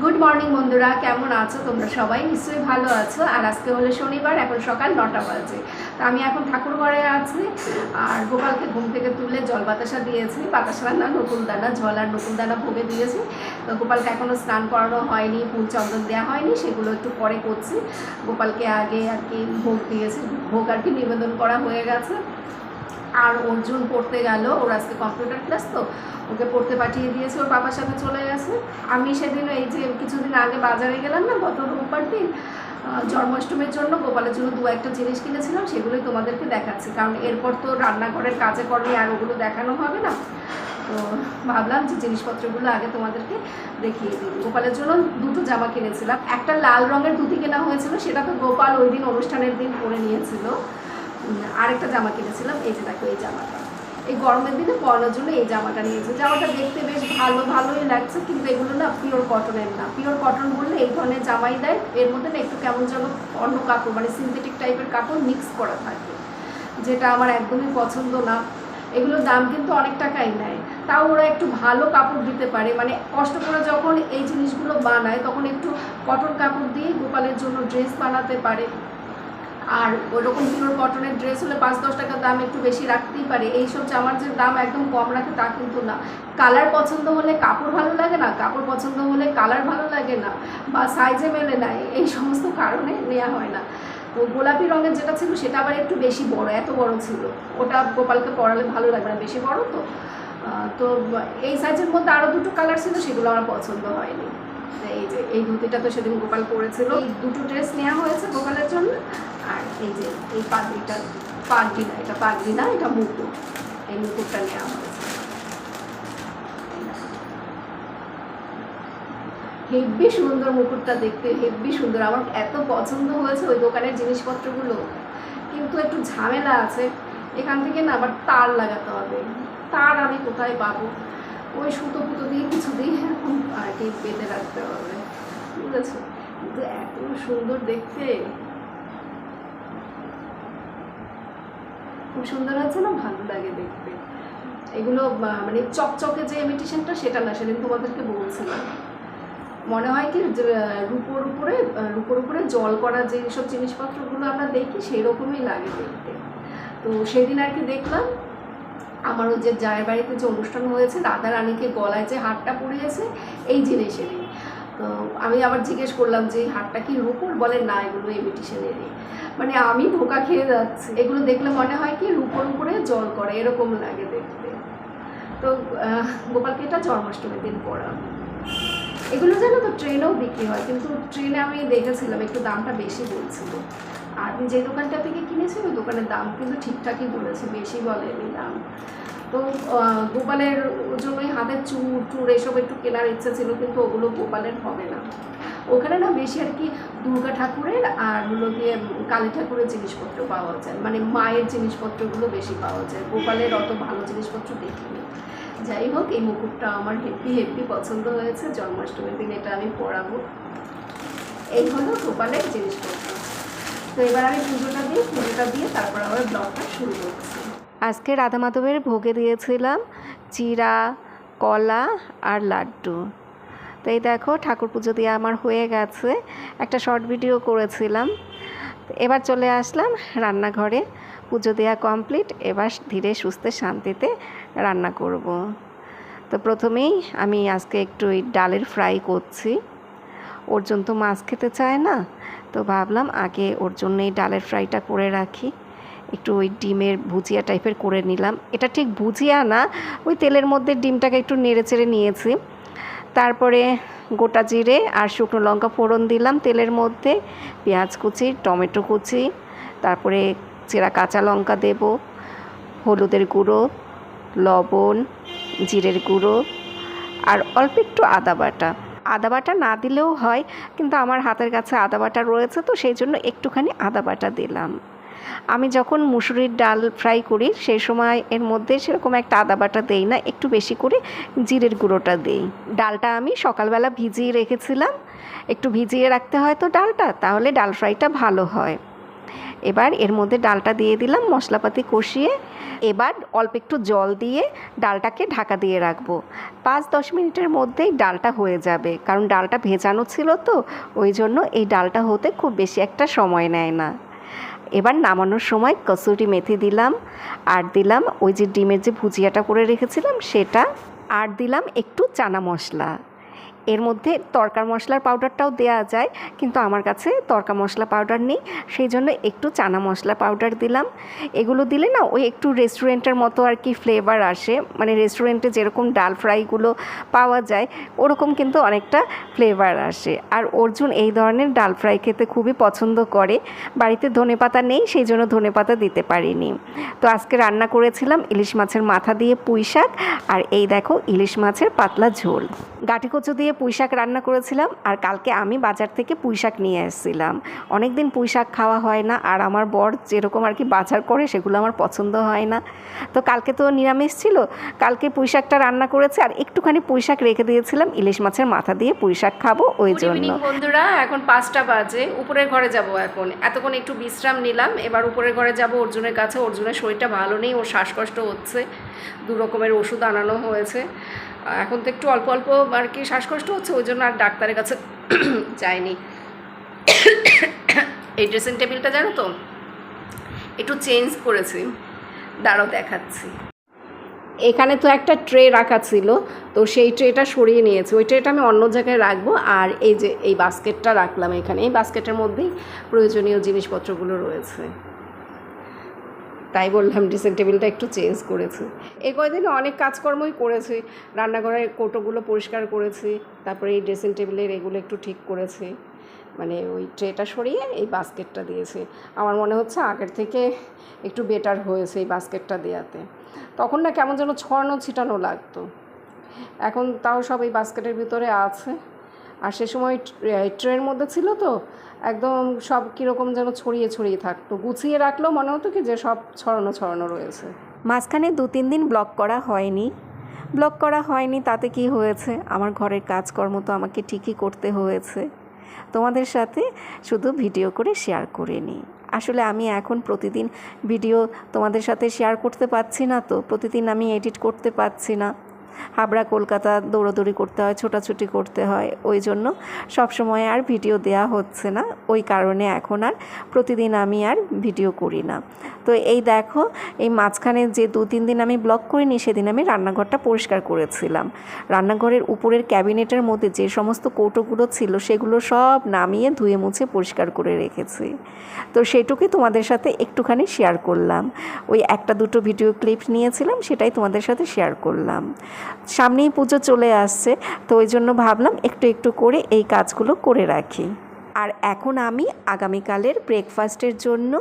Good morning বন্ধুরা। কেমন আছো তোমরা সবাই? নিশ্চয়ই ভালো আছো। আর আজকে হলো শনিবার, এখন সকাল নটা বাজে। তো আমি এখন ঠাকুর ঘরে আছি। আর গোপালকে ঘুম থেকে তুলে জল বাতাসা দিয়েছি। বাতাসা না নকুলদানা জল আর নকুলদানা ভোগে দিয়েছি। তো গোপালকে এখনও স্নান করানো হয়নি, ফুল চন্দন দেওয়া হয়নি, সেগুলো একটু পরে করছি। গোপালকে আগে আর কি ভোগ দিয়েছি। ভোগ আর কি নিবেদন করা হয়ে গেছে। আর অর্জুন পড়তে গেল, ওর আজকে কম্পিউটার ক্লাস তো, ওকে পড়তে পাঠিয়ে দিয়েছে, ওর বাবার সাথে চলে গেছে। আমি সেদিন এই যে কিছুদিন আগে বাজারে গেলাম না, গত রোববার দিন জন্মাষ্টমীর জন্য গোপালের জন্য দু একটা জিনিস কিনেছিলাম, সেগুলোই তোমাদেরকে দেখাচ্ছি। কারণ এরপর তো রান্নাঘরের কাজে কর্মে আর ওগুলো দেখানো হবে না। তো ভাবলাম যে জিনিসপত্রগুলো আগে তোমাদেরকে দেখিয়ে দিই। গোপালের জন্য দুটো জামা কিনেছিলাম। একটা লাল রঙের ধুতি কেনা হয়েছিল, সেটা তো গোপাল ওই দিন অনুষ্ঠানের দিন পরে নিয়েছিল। আরেকটা জামা কিনেছিলাম, এই যে দেখো এই জামাটা। এই গরমের দিনে পরানোর জন্য এই জামাটা নিয়েছি। জামাটা দেখতে বেশ ভালো, ভালোই লাগছে, কিন্তু এগুলো না পিওর কটনের না। পিওর কটন বললে এই ধরনের জামাই দেয়, এর মধ্যে না একটু কেমন যেন অন্য কাপড় মানে সিনথেটিক টাইপের কাপড় মিক্স করা থাকে, যেটা আমার একদমই পছন্দ না। এগুলোর দাম কিন্তু অনেক টাকাই নেয়। তাও ওরা একটু ভালো কাপড় দিতে পারে মানে কষ্ট করে যখন এই জিনিসগুলো বানায়, তখন একটু কটন কাপড় দিয়ে গোপালের জন্য ড্রেস বানাতে পারে। আর ওরকম পিওর কটনের ড্রেস হলে পাঁচ দশ টাকা দাম একটু বেশি রাখতেই পারে। এইসব জামার যে দাম একদম কম রাখে তা কিন্তু না। কালার পছন্দ হলে কাপড় ভালো লাগে না, কাপড় পছন্দ হলে কালার ভালো লাগে না বা সাইজে মেলে না, এই সমস্ত কারণে নেওয়া হয় না। তো গোলাপি রঙের যেটা ছিল সেটা আবার একটু বেশি বড়, এত বড় ছিল। ওটা গোপালকে পরালে ভালো লাগবে না, বেশি বড় তো। তো এই সাইজের মধ্যে আরও দুটো কালার ছিল, সেগুলো আমার পছন্দ হয়নি। এই যে এই ধুতিটা তো সেদিন গোপাল পরেছিল। এই দুটো ড্রেস নেওয়া হয়েছে গোপালের জন্য আর এই যে এই পাগড়িটা পাগড়ি না এটা পাগড়ি না এটা মুকুট। এই মুকুটটা নেওয়া হয়েছে। হেব্বি সুন্দর মুকুটটা দেখতে হেব্বি সুন্দর। আমার এত পছন্দ হয়েছে ওই দোকানের জিনিসপত্রগুলো। কিন্তু একটু ঝামেলা আছে। এখান থেকে না আবার তার লাগাতে হবে। তার আমি কোথায় পাবো? ওই সুতো ফুতো দিয়ে কিছু দিয়ে আর কি বেঁধে রাখতে হবে। বুঝেছ কিন্তু এত সুন্দর দেখতে। খুব সুন্দর আছে না? ভালো লাগে দেখতে। এগুলো মানে চকচকে যে ইমিটেশনটা সেটা না, সেদিন তোমাদেরকে বলছিলাম। মনে হয় কি রূপোর উপরে রূপোর উপরে জল করা যে সব জিনিসপত্রগুলো আমরা দেখি সেই রকমই লাগে দেখতে। তো সেদিন আর কি দেখলাম আমার ওই যে জায়ের বাড়িতে যে অনুষ্ঠান হয়েছে রাধা রানীকে গলায় যে হারটা পরিয়েছে, এই জিনিসেরই তো আমি আবার জিজ্ঞেস করলাম যে হারটা কি রূপোর? বলে, না, এগুলো ইমিটেশনেরই মানে আমি ধোকা খেয়ে যাচ্ছি। এগুলো দেখলে মনে হয় কি, রূপোর উপরে জল করে, এরকম লাগে দেখতে। তো গোপালকে এটা জন্মাষ্টমীর দিন পড়াম এগুলো জানো তো ট্রেনেও বিক্রি হয়, কিন্তু ট্রেনে আমি দেখেছিলাম, একটু দামটা বেশি বলছিল। আর যে দোকানটা থেকে কিনেছি ওই দোকানের দাম কিন্তু ঠিকঠাকই বলেছে বেশি বলেনি দাম। তো গোপালের জন্যই হাতের চুর, টুর এসব একটু কেনার ইচ্ছা ছিল, কিন্তু ওগুলো গোপালের হবে না। ওখানে না বেশি আর কি দুর্গা ঠাকুরের আর হলো গিয়ে কালী ঠাকুরের জিনিসপত্র পাওয়া যায় মানে মায়ের জিনিসপত্রগুলো বেশি পাওয়া যায়। গোপালের অত ভালো জিনিসপত্র দেখিনি। যাই হোক, এই মুকুটটা আমার হেপি হেপি পছন্দ হয়েছে, জন্মাষ্টমীর দিন এটা আমি পরাবো। এই হলো গোপালের জিনিসপত্র। তো এবার আমি পুজোটা দিয়ে তারপর করছি। আজকে রাধা মাধবের ভোগে দিয়েছিলাম চিরা, কলা আর লাড্ডু। তো এই দেখো, ঠাকুর পুজো দিয়ে আমার হয়ে গেছে। একটা শর্ট ভিডিও করেছিলাম। এবার চলে আসলাম রান্নাঘরে। পুজো দেওয়া কমপ্লিট, এবার ধীরে সুস্থে শান্তিতে রান্না করব। তো প্রথমেই আমি আজকে একটু এই ডালের ফ্রাই করছি। অর্জুন তো মাছ খেতে চায় না। তো ভাবলাম আগে ওর জন্য এই ডালের ফ্রাইটা করে রাখি। একটু ওই ডিমের ভুজিয়া টাইপের করে নিলাম। এটা ঠিক ভুজিয়া না, ওই তেলের মধ্যে ডিমটাকে একটু নেড়ে চেড়ে নিয়েছি। তারপরে গোটা জিরে আর শুকনো লঙ্কা ফোড়ন দিলাম তেলের মধ্যে। পেঁয়াজ কুচি, টমেটো কুচি, তারপরে চেরা কাঁচা লঙ্কা দেব, হলুদের গুঁড়ো, লবণ, জিরের গুঁড়ো, আর অল্প একটু আদা বাটা। আদা বাটা না দিলেও হয়, কিন্তু আমার হাতের কাছে আদা বাটা রয়েছে, তো সেই জন্য একটুখানি আদা বাটা দিলাম। আমি যখন মুসুরির ডাল ফ্রাই করি, সেই সময় এর মধ্যে সেরকম একটা আদা বাটা দেই না, একটু বেশি করে জিরের গুঁড়োটা দেই। ডালটা আমি সকালবেলা ভিজিয়ে রেখেছিলাম, একটু ভিজিয়ে রাখতে হয় তো ডালটা, তাহলে ডাল ফ্রাইটা ভালো হয়। এবার এর মধ্যে ডালটা দিয়ে দিলাম, মশলাপাতি কষিয়ে। এবার অল্প একটু জল দিয়ে ডালটাকে ঢাকা দিয়ে রাখব। পাঁচ দশ মিনিটের মধ্যেই ডালটা হয়ে যাবে, কারণ ডালটা ভেজানো ছিল তো, ওই জন্য এই ডালটা হতে খুব বেশি একটা সময় নেয় না। এবার নামানোর সময় কসুরি মেথি দিলাম, আর দিলাম ওই যে ডিমের যে ভুজিয়াটা করে রেখেছিলাম সেটা, আর দিলাম একটু চানা মশলা। এর মধ্যে তরকার মশলার পাউডারটাও দেওয়া যায়, কিন্তু আমার কাছে তরকা মশলা পাউডার নেই। সেই জন্য একটু চানা মশলা পাউডার দিলাম। এগুলো দিলে না ওই একটু রেস্টুরেন্টের মতো আর কি ফ্লেভার আসে। মানে রেস্টুরেন্টে যেরকম ডাল ফ্রাইগুলো পাওয়া যায়, ওরকম কিন্তু অনেকটা ফ্লেভার আসে। আর অর্জুন এই ধরনের ডাল ফ্রাই খেতে খুবই পছন্দ করে। বাড়িতে ধনেপাতা নেই, সেই জন্য ধনেপাতা দিতে পারিনি। তো আজকে রান্না করেছিলাম ইলিশ মাছের মাথা দিয়ে পুঁই শাক, আর এই দেখো ইলিশ মাছের পাতলা ঝোল। গাঠি কচু দিয়ে পুঁই শাক রান্না করেছিলাম আর কালকে আমি বাজার থেকে পুঁই শাক নিয়ে এসেছিলাম। অনেক দিন পুঁই শাক খাওয়া হয় না আর আমার বর যেরকম আর কি বাজার করে সেগুলো আমার পছন্দ হয় না। তো কালকে তো নিরামিষ ছিল কালকে পুঁই শাকটা রান্না করেছে আর একটুখানি পুঁই শাক রেখে দিয়েছিলাম ইলিশ মাছের মাথা দিয়ে পুঁই শাক খাব ওই জন্য। বন্ধুরা এখন পাঁচটা বাজে উপরের ঘরে যাব এখন। এতক্ষণ একটু বিশ্রাম নিলাম এবার উপরের ঘরে যাব অর্জুনের কাছে অর্জুনের শরীরটা ভালো নেই ওর শ্বাসকষ্ট হচ্ছে দু রকমের ওষুধ আনানো হয়েছে। এখন তো একটু অল্প অল্প আর কি শ্বাসকষ্ট হচ্ছে, ওই জন্য আর ডাক্তারের কাছে যায়নি। এই ড্রেসিং টেবিলটা জানো তো? একটু চেঞ্জ করেছি, দাঁড়াও দেখাচ্ছি। এখানে তো একটা ট্রে রাখা ছিল, তো সেই ট্রেটা সরিয়ে নিয়েছি। ওই ট্রেটা আমি অন্য জায়গায় রাখব, আর এই যে এই বাস্কেটটা রাখলাম এখানে। এই বাস্কেটের মধ্যেই প্রয়োজনীয় জিনিসপত্রগুলো রয়েছে। তাই বললাম ড্রেসিং টেবিলটা একটু চেঞ্জ করেছি। এই কয়দিনে অনেক কাজকর্মই করেছি। রান্নাঘরের কোটোগুলো পরিষ্কার করেছি, তারপরে এই ড্রেসিং টেবিলের এগুলো একটু ঠিক করেছি। মানে ওই ট্রেটা সরিয়ে এই বাস্কেটটা দিয়েছি। আমার মনে হচ্ছে আগের থেকে একটু বেটার হয়েছে এই বাস্কেটটা দেওয়াতে তখন না কেমন যেন ছড়ানো ছিটানো লাগতো। এখন তাও সব এই বাস্কেটের ভিতরে আছে। আর সে সময় ট্রেনের মধ্যে ছিল তো, একদম সব কীরকম যেন ছড়িয়ে ছড়িয়ে থাকতো। গুছিয়ে রাখলেও মনে হতো কি যে সব ছড়ানো ছড়ানো রয়েছে। মাঝখানে দু তিন দিন ব্লক করা হয়নি। ব্লক করা হয়নি, তাতে কি হয়েছে? আমার ঘরের কাজকর্ম তো আমাকে ঠিকই করতে হয়েছে। তোমাদের সাথে শুধু ভিডিও করে শেয়ার করে নিই। আসলে আমি এখন প্রতিদিন ভিডিও তোমাদের সাথে শেয়ার করতে পারছি না তো, প্রতিদিন আমি এডিট করতে পারছি না। হাবড়া, কলকাতা দৌড়াদৌড়ি করতে হয়, ছোটাছুটি করতে হয়। ওই জন্য সব সময় আর ভিডিও দেয়া হচ্ছে না। ওই কারণে এখন আর প্রতিদিন আমি আর ভিডিও করি না। তো এই দেখো, এই মাঝখানে যে দু, তিন দিন আমি ব্লগ করিনি, সেদিন আমি রান্নাঘরটা পরিষ্কার করেছিলাম। রান্নাঘরের উপরের ক্যাবিনেটের মধ্যে যে সমস্ত কৌটোগুলো ছিল, সেগুলো সব নামিয়ে ধুয়ে মুছে পরিষ্কার করে রেখেছি। তো সেটুকুই তোমাদের সাথে একটুখানি শেয়ার করলাম। ওই একটা দুটো ভিডিও ক্লিপ নিয়েছিলাম, সেটাই তোমাদের সাথে শেয়ার করলাম। সামনেই পুজো চলে আসছে, তো ওই জন্য ভাবলাম একটু একটু করে এই কাজগুলো করে রাখি। আর এখন আমি আগামীকালের ব্রেকফাস্টের জন্য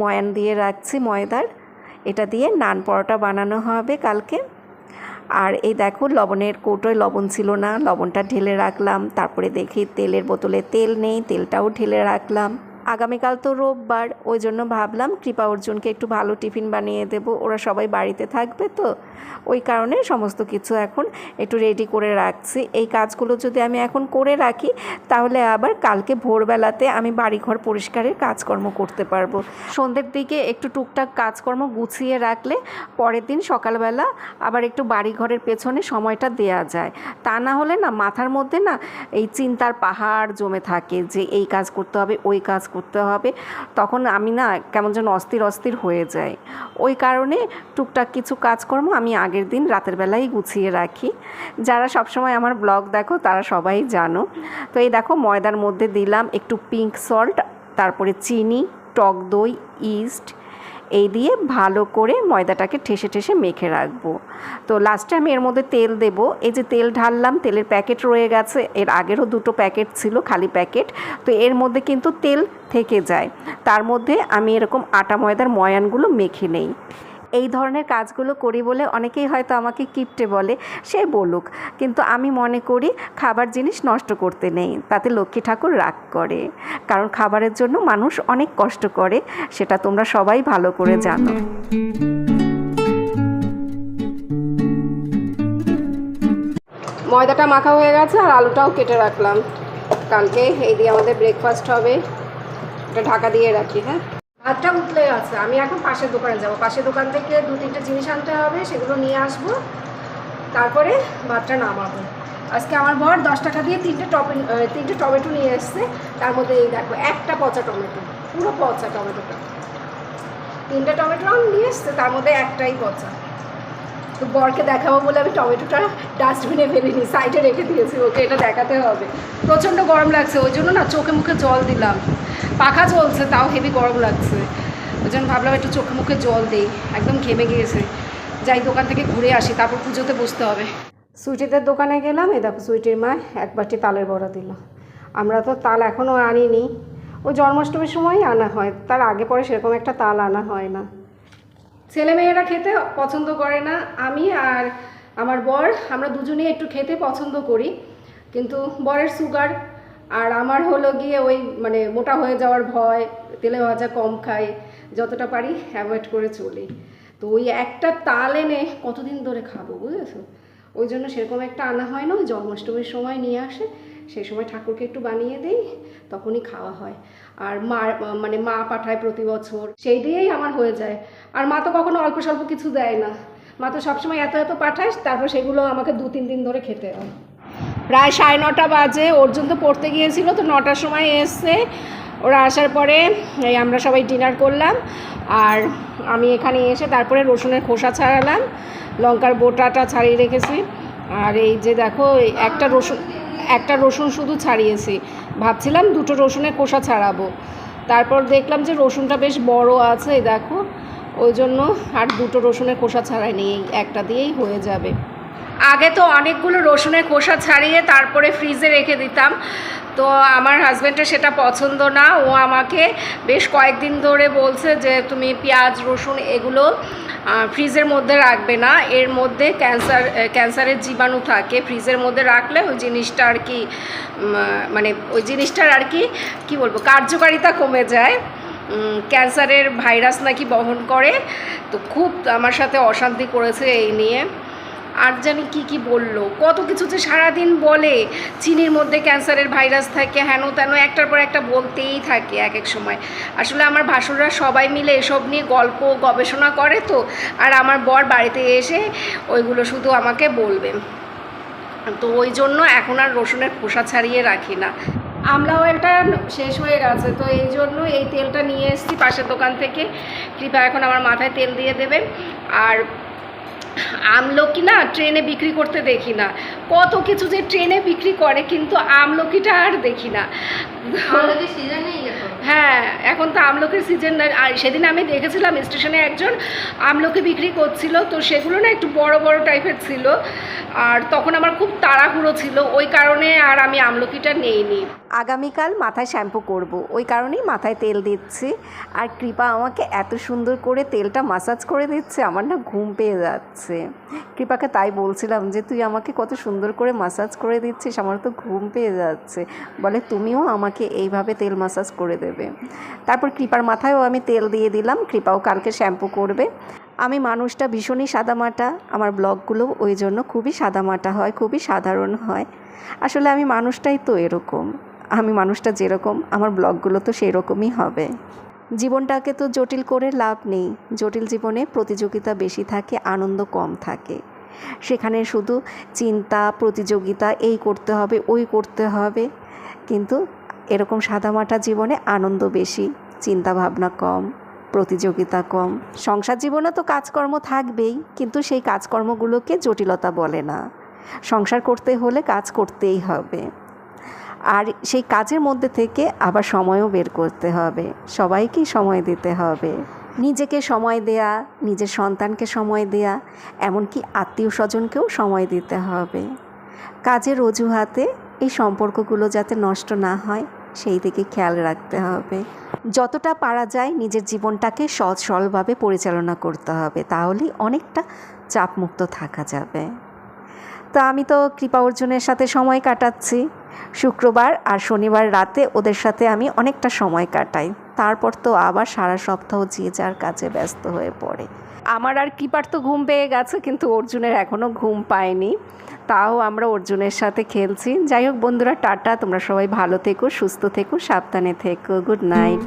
ময়ান দিয়ে রাখছি ময়দার। এটা দিয়ে নান পরোটা বানানো হবে কালকে। আর এই দেখো লবণের কৌটোয় লবণ ছিল না, লবণটা ঢেলে রাখলাম। তারপরে দেখি তেলের বোতলে তেল নেই, তেলটাও ঢেলে রাখলাম। আগামীকাল তো রোববার, ওই জন্য ভাবলাম কৃপা অর্জুনকে একটু ভালো টিফিন বানিয়ে দেব। ওরা সবাই বাড়িতে থাকবে তো। ওই কারণে সমস্ত কিছু এখন একটু রেডি করে রাখছি। এই কাজগুলো যদি আমি এখন করে রাখি, তাহলে আবার কালকে ভোরবেলাতে আমি বাড়িঘর পরিষ্কারের কাজকর্ম করতে পারব। সন্ধ্যের দিকে একটু টুকটাক কাজকর্ম গুছিয়ে রাখলে পরের দিন সকালবেলা আবার একটু বাড়িঘরের পেছনে সময়টা দেয়া যায়। তা না হলে না, মাথার মধ্যে না এই চিন্তার পাহাড় জমে থাকে যে এই কাজ করতে হবে, ওই কাজ করতে হবে, তখন আমি না কেমন যেন অস্থির অস্থির হয়ে যায় ওই কারণে টুকটাক কিছু কাজকর্ম আমি আগের দিন রাতের বেলায় গুছিয়ে রাখি। যারা সবসময় আমার ব্লগ দেখো, তারা সবাই জানো। তো এই দেখো, ময়দার মধ্যে দিলাম একটু পিঙ্ক সল্ট তারপরে চিনি, টক দই ইস্ট এই দিয়ে ভালো করে ময়দাটাকে ঠেসে ঠেসে মেখে রাখব। তো লাস্টে আমি এর মধ্যে তেল দেব। এই যে তেল ঢাললাম, তেলের প্যাকেট রয়ে গেছে। এর আগেরও দুটো প্যাকেট ছিল, খালি প্যাকেট তো এর মধ্যে কিন্তু তেল থেকে যায়। তার মধ্যে আমি এরকম আটা ময়দার ময়ানগুলো মেখে নেই। এই ধরনের কাজগুলো করি বলে অনেকেই হয়তো আমাকে কিপটে বলে, সে বলুক। কিন্তু আমি মনে করি খাবার জিনিস নষ্ট করতে নেই, তাতে লক্ষ্মী ঠাকুর রাগ করে। কারণ খাবারের জন্য মানুষ অনেক কষ্ট করে, সেটা তোমরা সবাই ভালো করে জানো। ময়দাটা মাখা হয়ে গেছে আর আলুটাও কেটে রাখলাম। কালকে এই দিয়ে আমাদের ব্রেকফাস্ট হবে। এটা ঢাকা দিয়ে রাখি হ্যাঁ? ভাতটা উতলে আছে আমি এখন পাশের দোকানে যাব। পাশের দোকান থেকে দু তিনটে জিনিস আনতে হবে, সেগুলো নিয়ে আসব। তারপরে ভাতটা নামাবো। আজকে আমার বর দশ টাকা দিয়ে তিনটে টপে তিনটে টমেটো নিয়ে এসছে। তার মধ্যে এই দেখো, একটা পচা টমেটো, পুরো পচা টমেটোটা। তিনটে টমেটো আমি নিয়ে এসছে, তার মধ্যে একটাই পচা। তো বরকে দেখাবো বলে আমি টমেটোটা ডাস্টবিনে ফেলিনি সাইডে রেখে দিয়েছি, ওকে এটা দেখাতে হবে। প্রচণ্ড গরম লাগছে, ওই জন্য না চোখে মুখে জল দিলাম। পাখা চলছে তাও হেভি গরম লাগছে। ওই জন্য ভাবলাম একটু চোখে মুখে জল দিই একদম ঘেমে গিয়েছে। যাই দোকান থেকে ঘুরে আসি তারপর পুজোতে বসতে হবে। সুইটিদের দোকানে গেলাম এই দেখো সুইটির মা এক বাটি তালের বড়া দিল। আমরা তো তাল এখনও আনিনি। ওই জন্মাষ্টমীর সময়ই আনা হয় তার আগে পরে সেরকম একটা তাল আনা হয় না। ছেলে মেয়েরা খেতে পছন্দ করে না আমি আর আমার বর আমরা দুজনেই একটু খেতে পছন্দ করি। কিন্তু বরের সুগার আর আমার হলো গিয়ে ওই মানে মোটা হয়ে যাওয়ার ভয়, তেলে ভাজা কম খাই, যতটা পারি অ্যাভয়েড করে চলি। তো ওই একটা তাল এনে কতদিন ধরে খাব বুঝেছ? ওই জন্য সেরকম একটা আনা হয় না, ওই জন্মাষ্টমীর সময় নিয়ে আসে, সেই সময় ঠাকুরকে একটু বানিয়ে দেই, তখনই খাওয়া হয়। আর মা মানে মা পাঠায় প্রতি বছর, সেই দিয়েই আমার হয়ে যায়। আর মা তো কখনো অল্প স্বল্প কিছু দেয় না। মা তো সবসময় এত এত পাঠায়, তারপর সেগুলো আমাকে দু তিন দিন ধরে খেতে হয়। প্রায় সাড়ে নটা বাজে। অর্জুন তো পড়তে গিয়েছিল, তো নটার সময় এসছে। ওরা আসার পরে এই আমরা সবাই ডিনার করলাম। আর আমি এখানে এসে তারপরে রসুনের খোসা ছাড়ালাম, লঙ্কার বোটাটা ছাড়িয়ে রেখেছি। আর এই যে দেখো একটা রসুন একটা রসুন শুধু ছাড়িয়েছি। ভাবছিলাম দুটো রসুনের খোসা ছাড়াবো। তারপর দেখলাম যে রসুনটা বেশ বড় আছে, দেখো। ওই জন্য আর দুটো রসুনের খোসা ছাড়াইনি এই একটা দিয়েই হয়ে যাবে। আগে তো অনেকগুলো রসুনের খোসা ছাড়িয়ে তারপরে ফ্রিজে রেখে দিতাম। তো আমার হাজব্যান্ডের সেটা পছন্দ না। ও আমাকে বেশ কয়েকদিন ধরে বলছে যে, তুমি পেঁয়াজ, রসুন এগুলো ফ্রিজের মধ্যে রাখবে না। এর মধ্যে ক্যান্সার ক্যান্সারের জীবাণু থাকে। ফ্রিজের মধ্যে রাখলে ওই জিনিসটা আর কি মানে ওই জিনিসটার আর কি কি বলব, কার্যকারিতা কমে যায়। ক্যান্সারের ভাইরাস নাকি বহন করে। তো খুব আমার সাথে অশান্তি করেছে এই নিয়ে। আর জানি কি কি বলল। কত কিছু যে সারাদিন বলে, চিনির মধ্যে ক্যান্সারের ভাইরাস থাকে, হেন তেন, একটার পর একটা বলতেই থাকে এক এক সময়। আসলে আমার ভাসুররা সবাই মিলে এসব নিয়ে গল্প, গবেষণা করে তো, আর আমার বর বাড়িতে এসে ওইগুলো শুধু আমাকে বলবে। তো ওই জন্য এখন আর রসুনের খোসা ছাড়িয়ে রাখি না। আমলা অয়েলটা শেষ হয়ে গেছে, তো এই জন্য এই তেলটা নিয়ে এসেছি পাশের দোকান থেকে। কৃপা এখন আমার মাথায় তেল দিয়ে দেবে আর আমলকি না ট্রেনে বিক্রি করতে দেখি না। কত কিছু যে ট্রেনে বিক্রি করে, কিন্তু আমলকিটা আর দেখি না। হ্যাঁ এখন তো আমলকির সিজন আর সেদিন আমি দেখেছিলাম স্টেশনে একজন আমলকি বিক্রি করছিল তো সেগুলো না একটু বড় বড় টাইপের ছিল আর তখন আমার খুব তাড়াহুড়ো ছিল ওই কারণে আর আমি আমলকিটা নেইনি। আগামীকাল মাথায় শ্যাম্পু করব ওই কারণেই মাথায় তেল দিচ্ছি আর কৃপা আমাকে এত সুন্দর করে তেলটা মাসাজ করে দিচ্ছে আমার না ঘুম পেয়ে যাচ্ছে। কৃপাকে তাই বলছিলাম যে তুই আমাকে কত সুন্দর করে মাসাজ করে দিচ্ছিস আমার তো ঘুম পেয়ে যাচ্ছে। বলে তুমিও আমাকে এইভাবে তেল মাসাজ করে দেবে। তারপর কৃপার মাথায়ও আমি তেল দিয়ে দিলাম, কৃপাও কালকে শ্যাম্পু করবে। আমি মানুষটা ভীষণই সাদামাটা, আমার ব্লগগুলো ওই জন্য খুবই সাদামাটা হয়, খুবই সাধারণ হয়। আসলে আমি মানুষটাই তো এরকম, আমি মানুষটা যেরকম, আমার ব্লগগুলো তো সেরকমই হবে। জীবনটাকে তো জটিল করে লাভ নেই, জটিল জীবনে প্রতিযোগিতা বেশি থাকে, আনন্দ কম থাকে। সেখানে শুধু চিন্তা, প্রতিযোগিতা, এই করতে হবে, ওই করতে হবে। কিন্তু এরকম সাদামাটা জীবনে আনন্দ বেশি চিন্তা ভাবনা কম, প্রতিযোগিতা কম। সংসার জীবনে তো কাজকর্ম থাকবেই, কিন্তু সেই কাজকর্মগুলোকে জটিলতা বলে না। সংসার করতে হলে কাজ করতেই হবে। আর সেই কাজের মধ্যে থেকে আবার সময়ও বের করতে হবে। সবাইকেই সময় দিতে হবে। নিজেকে সময় দেয়া, নিজের সন্তানকে সময় দেয়া, এমনকি আত্মীয় স্বজনকেও সময় দিতে হবে। কাজের অজুহাতে এই সম্পর্কগুলো যাতে নষ্ট না হয় সেই দিকে খেয়াল রাখতে হবে। যতটা পারা যায় নিজের জীবনটাকে সৎ সরলভাবে পরিচালনা করতে হবে, তাহলেই অনেকটা চাপমুক্ত থাকা যাবে। তো আমি তো কৃপা অর্জুনের সাথে সময় কাটাচ্ছি। শুক্রবার আর শনিবার রাতে ওদের সাথে আমি অনেকটা সময় কাটাই। তারপর তো আবার সারা সপ্তাহ যে যার কাজে ব্যস্ত হয়ে পড়ে। আমার আর কিপার তো ঘুম পেয়ে গেছে, কিন্তু অর্জুনের এখনও ঘুম পায়নি। তাও আমরা অর্জুনের সাথে খেলছি। যাই হোক বন্ধুরা, টাটা। তোমরা সবাই ভালো থেকো, সুস্থ থেকো, সাবধানে থেকো। Good night.